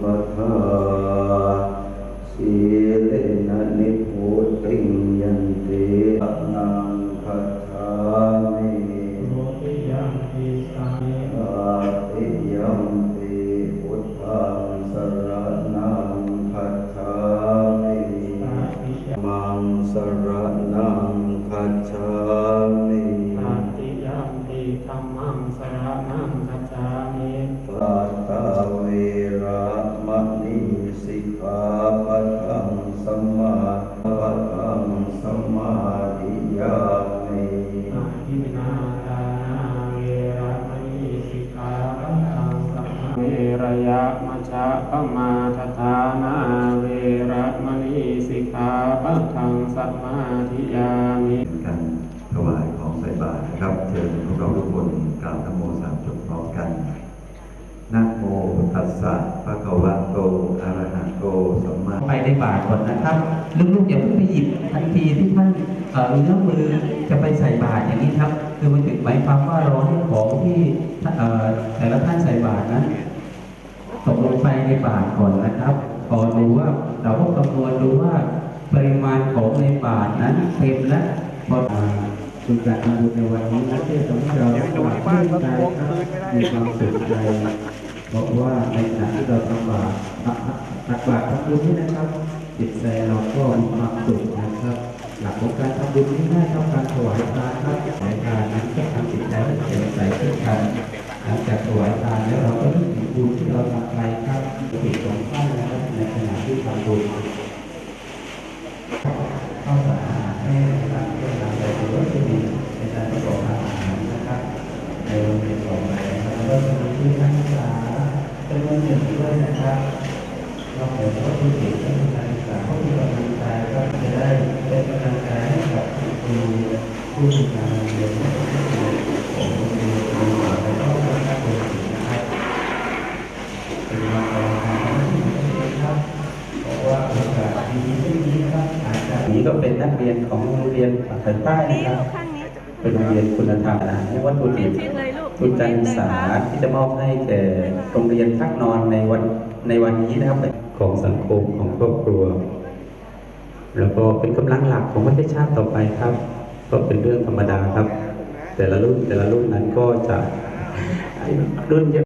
ปัฏฐาสีเลนะนิพพุติยันตินังคัจฉามิโรติยังปิสามิอาติยัมปิพุทธังสรณังคัจฉามิสาธิยมังสรณังคัจฉามิาติยังปิธัมมังสรณังคัจฉา สิกขาปะทังสัมมาปะทังสัมมาดิยามิอาทินนาทานาเวระมณีสิกขาปะทังสัมมาเวรยะมัชฌะปมาทฐานาเวระมณีสิกขาปะทังสัมมาธิยามิ ตัสสะภะคะวะโตอะระหะโตสัมมาไปในบาตรก่อนนะครับลูกๆอย่าเพิ่งไปหยิบทันทีที่ท่านเอ่อมือมือจะไปใส่บาตรอย่างนี้ครับ คือมันถึงหมายความว่าเราให้ของที่เอ่อแต่ละท่านใส่บาตรนั้นตกลงไปในบาตรก่อนนะครับพอนดูว่าเราก็คำนวณดูว่าปริมาณของในบาตรนั้นเต็มแล้วพอคือการทำบุญในวันนี้นะที่ทำให้เราปราบปลื้มใจครับมีความสุขใจ เพราะว่าในขณะที่เราทำบาตรตักบาตรทำบุญนี่นะครับจิตใจเราก็มีความสุขนะครับ หลักของการทำบุญนี่ง่ายเท่าการถวายทานครับถวายทานนั้นก็ทำจิตใจให้แจ่มใสขึ้นกันหลังจากถวายทานแล้วเราก็นึกถึงบุญที่เราทำไปครับจิตของท่านนะครับในขณะที่ทำบุญข้าวสารอาหารแห้งนะครับเพื่อนำไปถือว่าจะมีในการประกอบอาหารนะครับในโรงเรียนต่อไปนะครับแล้วก็จะมีที่นักศึกษา จำนวนหนึ่งด้วยนะครับนอกจากว่าผู้เด็กนักศึกษาเขามีกำลังใจก็จะได้เป็นกำลังใจให้กับครูผู้ที่การเรียนของโรงเรียนครูและก็นักเรียนนะครับเป็นกำลังใจนะครับเพราะว่าโอกาสดีๆที่นี้ครับอาจจะนี้ก็เป็นนักเรียนของโรงเรียนปากใต้นะครับ เป็นโรงเรียนคุณธรรมนะให้วัตถุดิบ ทุนการศึกษาที่จะมอบให้แก่โรงเรียนพักนอนในวันในวันนี้นะครับของสังคมของครอบครัว แล้วก็เป็นกำลังหลักของประเทศชาติต่อไปครับ ก็เป็นเรื่องธรรมดาครับ แต่ละรุ่นแต่ละรุ่นนั้นก็จะรุ่นเยอะ